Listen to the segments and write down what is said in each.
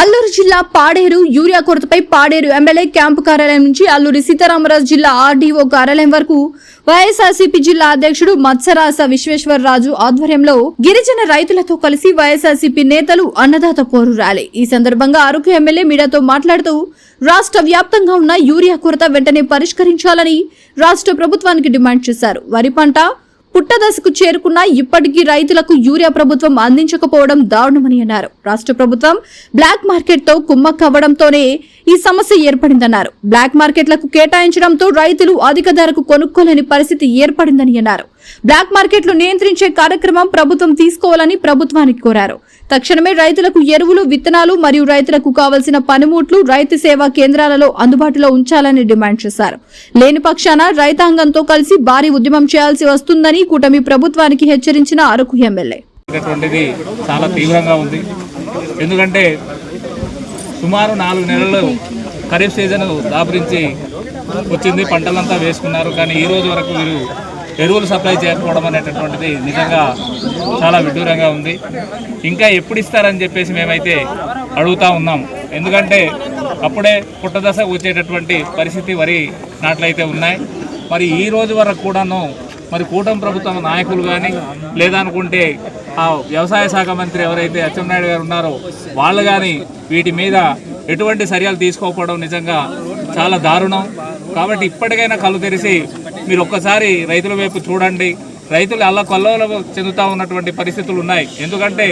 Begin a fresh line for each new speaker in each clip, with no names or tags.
అల్లూరు జిల్లా పాడేరు యూరియా కొరతపై Paderu MLA camp కార్యాలయం నుంచి అల్లూరి సీతారామరాజు జిల్లా ఆర్డీఓ కార్యాలయం వరకు వైఎస్ఆర్సీపీ జిల్లా అధ్యక్షుడు మత్సరాస విశ్వేశ్వరరాజు ఆధ్వర్యంలో గిరిజన రైతులతో కలిసి వైఎస్ఆర్సీపీ నేతలు అన్నదాత పోరు ర్యాలీ. ఈ సందర్భంగా అరకు ఎమ్మెల్యే మీడియాతో మాట్లాడుతూ రాష్ట్ర వ్యాప్తంగా ఉన్న యూరియా కొరత వెంటనే పరిష్కరించాలని రాష్ట్ర ప్రభుత్వానికి డిమాండ్ చేశారు. వరి పంట పుట్టదశకు చేరుకున్న ఇప్పటికీ రైతులకు యూరియా ప్రభుత్వం అందించకపోవడం దారుణమని అన్నారు. రాష్ట్ర ప్రభుత్వం బ్లాక్ మార్కెట్తో కుమ్మక్కవ్వడంతోనే ఈ సమస్య ఏర్పడిందన్నారు. బ్లాక్ మార్కెట్లకు కేటాయించడంతో రైతులు అధిక ధరకు కొనుక్కోలేని పరిస్థితి ఏర్పడిందని అన్నారు. బ్లాక్ మార్కెట్లు నియంత్రించే కార్యక్రమం ప్రభుత్వం తీసుకోవాలని ప్రభుత్వానికి కోరారు. తక్షణమే రైతులకు ఎరువులు విత్తనాలు మరియు రైతులకు కావలసిన పనిముట్లు రైతు సేవా కేంద్రాలలో అందుబాటులో ఉంచాలని డిమాండ్ చేశారు. లేని పక్షాన రైతాంగంతో కలిసి భారీ ఉద్యమం చేయాల్సి వస్తుందని కూటమి ప్రభుత్వానికి హెచ్చరించిన అరకు ఎమ్మెల్యే.
చాలా తీవ్రంగా ఉంది. ఎందుకంటే సుమారు నాలుగు నెలలు ఖరీఫ్ సీజన్ దాపురించి వచ్చింది పంటలంతా వేసుకున్నారు. కానీ ఈ రోజు వరకు వీరు ఎరువులు సప్లై చేయకపోవడం అనేటటువంటిది నిజంగా చాలా విడ్డూరంగా ఉంది. ఇంకా ఎప్పుడు ఇస్తారని చెప్పేసి మేమైతే అడుగుతా ఉన్నాం. ఎందుకంటే అప్పుడే పుట్టదశ వచ్చేటటువంటి పరిస్థితి వరి నాట్లయితే ఉన్నాయి. మరి ఈ రోజు వరకు కూడాను మరి కూటమి ప్రభుత్వం నాయకులు కానీ లేదనుకుంటే ఆ వ్యవసాయ శాఖ మంత్రి ఎవరైతే అచ్చెన్నాయుడు గారు ఉన్నారో వాళ్ళు కానీ వీటి మీద ఎటువంటి చర్యలు తీసుకోకపోవడం నిజంగా చాలా దారుణం. కాబట్టి ఇప్పటికైనా కళ్ళు తెరిచి మీరు ఒక్కసారి రైతుల వైపు చూడండి. రైతులు అల్ల కొల్లలో చెందుతూ ఉన్నటువంటి పరిస్థితులు ఉన్నాయి. ఎందుకంటే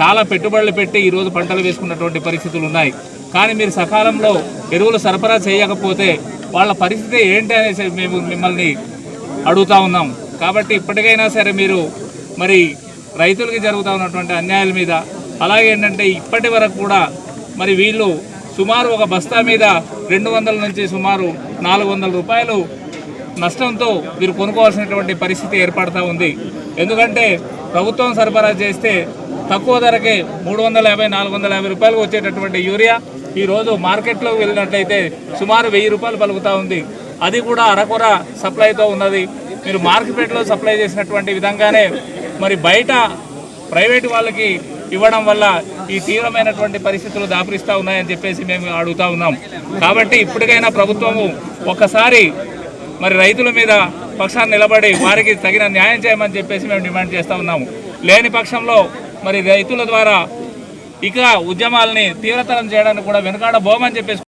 చాలా పెట్టుబడులు పెట్టి ఈరోజు పంటలు వేసుకున్నటువంటి పరిస్థితులు ఉన్నాయి. కానీ మీరు సకాలంలో ఎరువులు సరఫరా చేయకపోతే వాళ్ళ పరిస్థితి ఏంటి అనేసి మేము మిమ్మల్ని అడుగుతా ఉన్నాం కాబట్టి ఇప్పటికైనా సరే మీరు మరి రైతులకి జరుగుతూ ఉన్నటువంటి అన్యాయాల మీద అలాగే ఏంటంటే ఇప్పటి వరకు కూడా మరి వీళ్ళు సుమారు ఒక బస్తా మీద రెండు వందల నుంచి సుమారు నాలుగు వందల రూపాయలు నష్టంతో వీరు కొనుక్కోవాల్సినటువంటి పరిస్థితి ఏర్పడతా ఉంది. ఎందుకంటే ప్రభుత్వం సరఫరా చేస్తే తక్కువ ధరకే మూడు వందల యాభై నాలుగు వందల యాభై రూపాయలు వచ్చేటటువంటి యూరియా ఈరోజు మార్కెట్లో వెళ్ళినట్లయితే సుమారు వెయ్యి రూపాయలు పలుకుతూ ఉంది. అది కూడా అరకొర సప్లైతో ఉన్నది. మీరు మార్కెట్లో సప్లై చేసినటువంటి విధంగానే మరి బయట ప్రైవేటు వాళ్ళకి ఇవ్వడం వల్ల ఈ తీవ్రమైనటువంటి పరిస్థితులు దాపరిస్తూ ఉన్నాయని చెప్పేసి మేము అడుగుతా ఉన్నాం. కాబట్టి ఇప్పటికైనా ప్రభుత్వము ఒక్కసారి మరి రైతుల మీద పక్షాన్ని నిలబడి వారికి తగిన న్యాయం చేయమని చెప్పేసి మేము డిమాండ్ చేస్తూ ఉన్నాము. లేని పక్షంలో మరి రైతుల ద్వారా ఇక ఉద్యమాలని తీవ్రతరం చేయడానికి కూడా వెనుకాడ బోమని చెప్పేసి